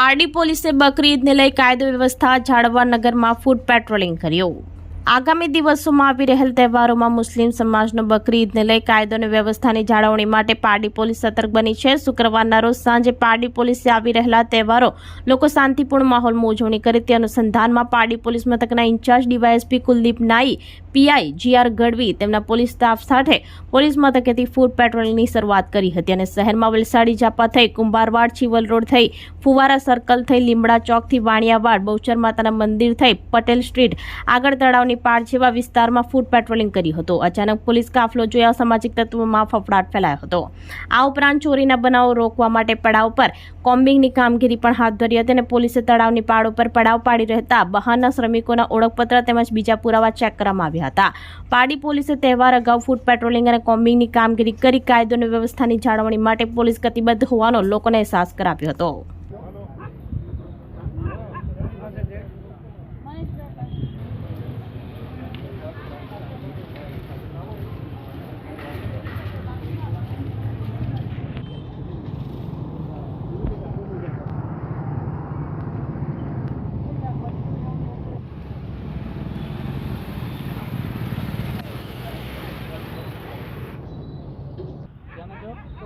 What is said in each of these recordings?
પારડી પોલીસે બકરી ઈદને લઈ કાયદો વ્યવસ્થા જાળવવા નગરમાં ફૂડ પેટ્રોલિંગ કર્યું. આગામી દિવસોમાં આવી રહેલ તહેવારોમાં મુસ્લિમ સમાજનો બકરી ઈદને લઈ કાયદો અને વ્યવસ્થાની જાળવણી માટે પારડી પોલીસ સતર્ક બની છે. શુક્રવારના રોજ સાંજે પારડી પોલીસે આવી રહેલા તહેવારો લોકો શાંતિપૂર્ણ માહોલમાં ઉજવણી કરી તે અનુસંધાનમાં પારડી પોલીસ મથકના in charge DYSP Kuldeep Nai, PI GR Gadhvi તેમના પોલીસ સ્ટાફ સાથે પોલીસ મથકેથી ફૂડ પેટ્રોલિંગની શરૂઆત કરી હતી અને શહેરમાં વલસાડી જાપા થઈ કુંભારવાડ ચીવલ રોડ થઈ ફુવારા સર્કલ થઈ લીમડા ચોકથી વાણિયાવાડ, બહુચર માતાના મંદિર થઈ પટેલ સ્ટ્રીટ આગળ તળાવની પાર જેવા વિસ્તારમાં ફૂડ પેટ્રોલિંગ કર્યું હતું. અચાનક પોલીસ કાફલો જોયા સામાજિક તત્વોમાં ફફડાટ ફેલાયો હતો. આ ઉપરાંત ચોરીના બનાવો રોકવા માટે પડાવ પર કોમ્બિંગની કામગીરી પણ હાથ ધરી હતી અને પોલીસે તળાવની પાળ ઉપર પડાવ પાડી રહેતા બહારના શ્રમિકોના ઓળખપત્ર તેમજ બીજા પુરાવા ચેક કરવામાં આવ્યા હતા. પાડી પોલીસે તહેવાર અગાઉ ફૂડ પેટ્રોલિંગ અને કોમ્બિંગની કામગીરી કરી કાયદો અને વ્યવસ્થાની જાળવણી માટે પોલીસ કટિબદ્ધ હોવાનો લોકોને અહેસાસ કરાવ્યો હતો.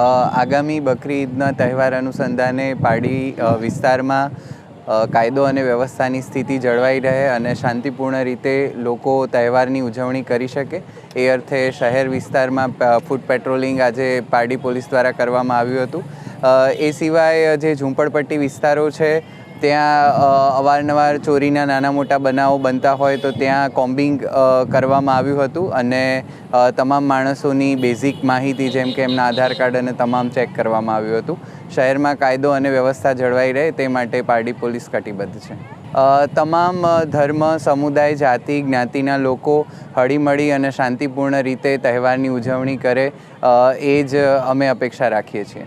આગામી બકરી ઈદના તહેવાર અનુસંધાને પાડી વિસ્તારમાં કાયદો અને વ્યવસ્થાની સ્થિતિ જળવાઈ રહે અને શાંતિપૂર્ણ રીતે લોકો તહેવારની ઉજવણી કરી શકે. એ અર્થે શહેર વિસ્તારમાં ફૂડ પેટ્રોલિંગ આજે પારડી પોલીસ દ્વારા કરવામાં આવ્યું હતું. એ સિવાય જે ઝૂંપડપટ્ટી વિસ્તારો છે, ત્યાં અવારનવાર ચોરીના નાના મોટા બનાવો બનતા હોય તો ત્યાં કોમ્બિંગ કરવામાં આવ્યું હતું અને તમામ માણસોની બેઝિક માહિતી જેમ કે એમના આધાર કાર્ડ અને તમામ ચેક કરવામાં આવ્યું હતું. શહેરમાં કાયદો અને વ્યવસ્થા જળવાઈ રહે તે માટે પારડી પોલીસ કટિબદ્ધ છે. તમામ ધર્મ, સમુદાય, જાતિ, જ્ઞાતિના લોકો હળીમળી અને શાંતિપૂર્ણ રીતે તહેવારની ઉજવણી કરે એ જ અમે અપેક્ષા રાખીએ છીએ.